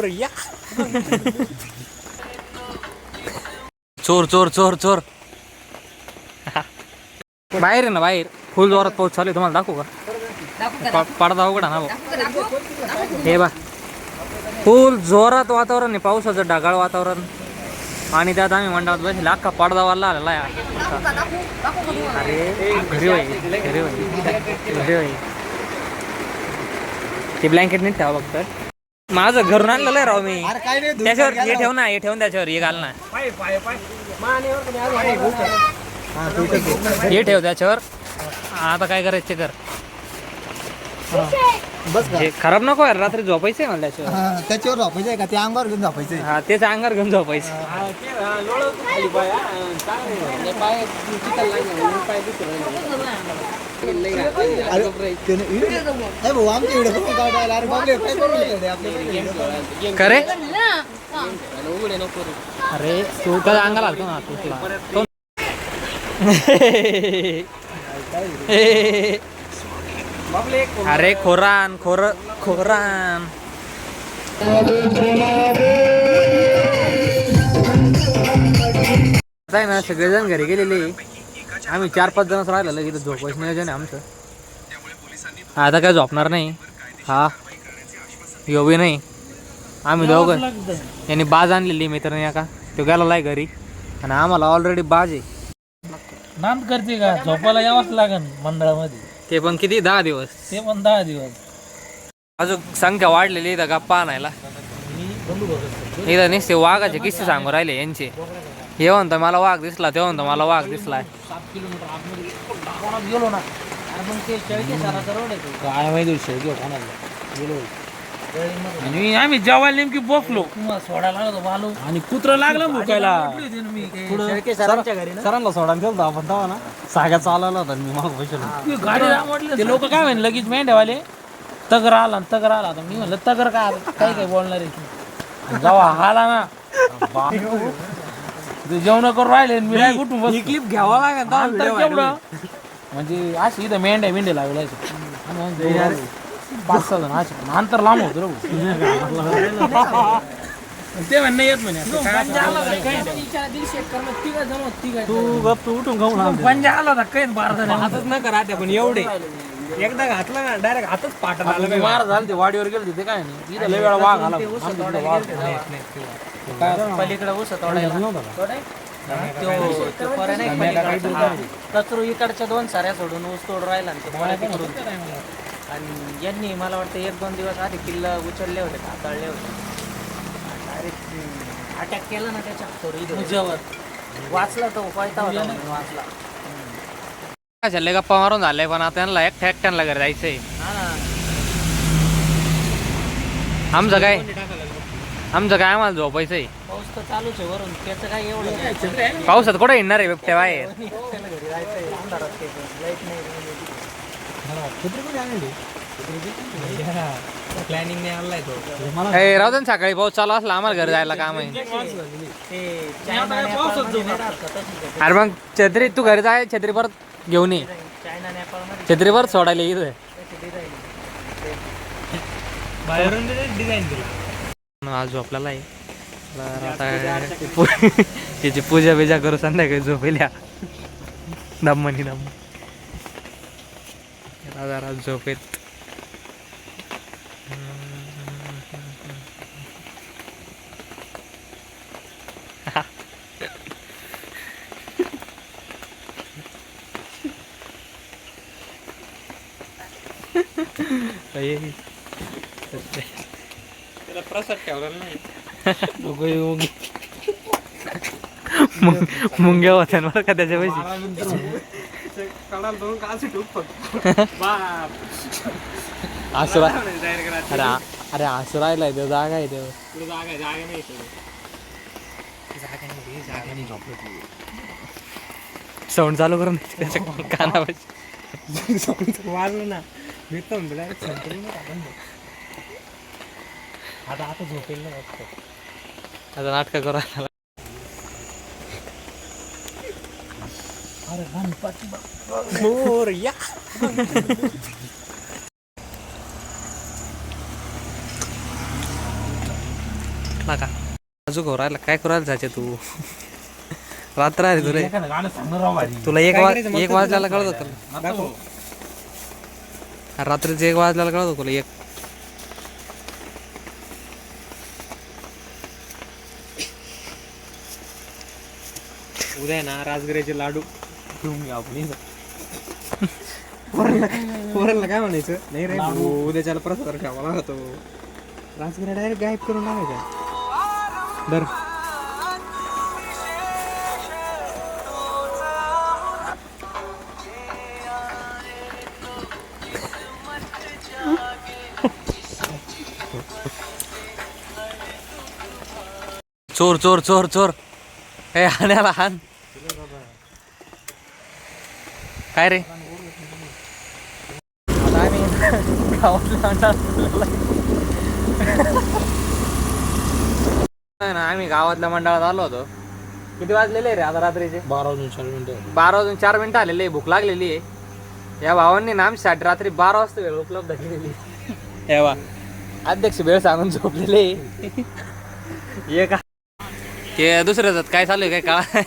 मोरया चोर चोर चोर चोर. बाहेर आहे ना बाहेर. फुल जोरात पाऊस चालू आहे. तुम्हाला दाखवू का? प- पडदा उघडा ना भाऊ. हे बा फुल जोरात वातावरण आहे पावसाचं ढगाळ वातावरण. आणि त्यात आम्ही मंडळात बसले अख्खा पडदा वाला आलेला आहे. अरे घरी होई घरी होई घरी होई. ते ब्लँकेट नीट ठेवा फक्त. माझं घरून आणलेलं आहे राव मी. त्याच्यावर हे ठेव ना हे ठेवून त्याच्यावर हे घाल ना. हे ठेव त्याच्यावर. आता काय करायचं ते कर. बस का? हे खराब नको यार रात्री झोपायचंय मला त्याच्यावर. हा, त्याच्यावर झोपायचंय का? ते अंगावर घेऊन झोपायचंय. हा तेच अंगार घेऊन झोपायचं अरे त्याने- नाही. भाऊ आमच्या इकडे काढायला अरे बापरे काय करू राहिले आपल्या करे अरे तू काय अंगाला आलतो ना तुला. तो- अरे खोरान खोर खोरान. आहे ना सगळेजण घरी गेलेले. आम्ही चार पाच जणच राहिलेलो इथं झोपायचं नियोजन आहे आमचं. आता काय झोपणार नाही. हा. योबी नाही. आम्ही दोघं. यांनी बाज आणलेली मित्राने एका. तो गेला घरी. आणि आम्हाला ऑलरेडी बाज आहे. नांद करते का? झोपायला यावंच लागन मंडळामध्ये. ते पण किती? दहा दिवस. ते पण दहा दिवस. अजून संख्या वाढलेली इथं गप्पा आणायला. इथं नुसते वाघाचे किस्से सांगू राहिले यांचे. हे म्हणतं मला वाघ दिसला ते म्हणतं मला वाघ दिसलाय. सात किलोमीटर आतमध्ये कोणात गेलो ना अरे मग ते शेळके सराचा रोड आहे तो. काय माहिती शेळके गेलो? आणि आम्ही जेवायला नेमकी बसलो. सोडायला लागलो बालू आणि कुत्र लागलं भुकायला. सरांना सोडा गेलो आपण तेव्हा ना. साग्या चालवला होता मी माग बसलो गाडी ते लोक काय म्हणले लगेच मेंढ्यावाले तगर आला तगर आला. मी म्हणलं तगर काय? काय काय बोलणार आहे जेव्हा आला ना जेवण करून राहिले मी कुठून. क्लिप घ्यावा लागेल केवढं? म्हणजे अशी इथं मेंढ्या मेंढ्या लागल्या पाच सहा जण असे पण अंतर लांब होतं रे भाऊ. ते म्हणणं येत म्हणे. असं काय तू गप तू उठून पंजा आला होता काही बारा जण. हातच न करा पण एवढे. एकदा घातला ना डायरेक्ट हातच पाठ मार झालं ते वाडीवर गेले ते काय नाही. इथं लय वेळा वाघ आला. आमच्या इथं वाघ. पलीकडे ऊस कचरू इकडच्या दोन साऱ्या सोडून ऊस तोड राहिला आणि तो. आणि यांनी मला वाटतं एक दोन दिवस आधी किल्ला उचलले होते हाताळले होते. डायरेक्ट अटॅक केला ना त्याच्या तुझ्यावर वाचला तो पळता होता म्हणून वाचला. झाले गप्पा मारून झाले पण आता त्यांना एकट्या एकट्यांना घरी जायचंय. हा ना. आमचं काय? आमचं काय आम्हाला झोपायचंय? पाऊस तर चालूच आहे वरून. त्याचं काय एवढं नाही. पावसात कुठे येणार आहे बिबट्या बाहेर? घरी जायचंय? अंधारात. लाइट नाही. प्लॅनिंग नाही आणलाय तो. ए राहू दे ना सकाळी. पाऊस चालू असला आम्हाला घरी जायला काम आहे. अरे मग छत्री तू घरी जाय छत्री परत घेऊन ये. छत्री परत सोडायला. बाहेरून डिझाईन दिला. आज झोपलेला आहे. तर आता पू- त्याची पूजा बिजा करू संध्याकाळी झोपेल्या. दम्मनी दम जरा झोपेत काही- त्याला प्रसाद ठेवला नाही मुंग- मुंग्या होत्या बरं का त्याच्या पैसे असं रा- अरे आ- अरे असं राहिलाय तो जागा आहे तो. साऊंड चालू करून त्याच्या कानावर वाजलं ना. मी तर म्हणतो direct संपलं ना आपण. आता आता झोपेल ना वाटतं आता नाटक करू अरे गणपती मोरया नका अजून राहिला. काय करायला जायचे तू? रात्र आहे तुरे एखादं गाणं सांगणार राव भारी. तुला एक वा एक वाजल्याला कळत होतं. आता हो. रात्रीचं एक वाजल्याला कळत होतं तुला एक. उद्या आहे ना राजगिऱ्याचे लाडू. घेऊन घ्या आपण इथं. पोरांना पोरांना काय म्हणायचं? नाही रे भाऊ, उद्याच्याला प्रसाद लागतो. राजगिरा डायरेक्ट गायब करून टाकायचा दर चोर चोर चोर चोर. हे हाण्याला हान काय रे? आता आम्ही गावातल्या मंडळात नाही ना आम्ही गावातल्या मंडळात आलो होतो. किती वाजलेले रे आता रात्रीचे? बारा वाजून चार मिनिटं बारा वाजून चार मिनिटं आलेले भूक लागलेली आहे. या भावांनी ना आमच्यासाठी रात्री बारा वाजता वेळ उपलब्ध केलेली हे वा. अध्यक्ष वेळ सांगून झोपलेले ये का? ते दुसऱ्याच काय चालू आहे काय काळा?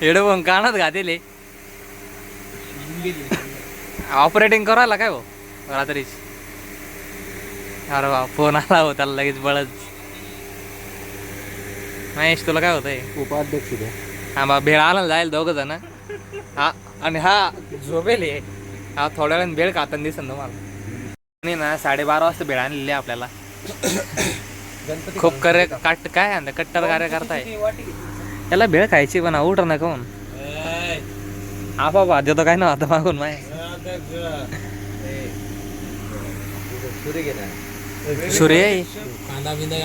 हेडफोन कानात घातेले ऑपरेटिंग करायला काय हो? रात्रीची. अरे वा फोन आला हो त्याला लगेच बळच. महेश तुला काय होतंय? उपाध्यक्ष द्या हा बा भेळ आणायला जाईल दोघं जण. हा आणि हा झोपेल. हे. हा थोड्या वेळाने भेळ खाताना दिसन तुम्हाला. आणि ना साडेबारा वाजता भेळ आणलेली आहे आपल्याला. खूप कार्य काट काय आहे? ना, कट्टर कार्य करताय त्याला भेळ खायची पण उठ ना कोण? हा बाबा देतो काय ना आता मागून माय. सूर्य कांदा बिंदा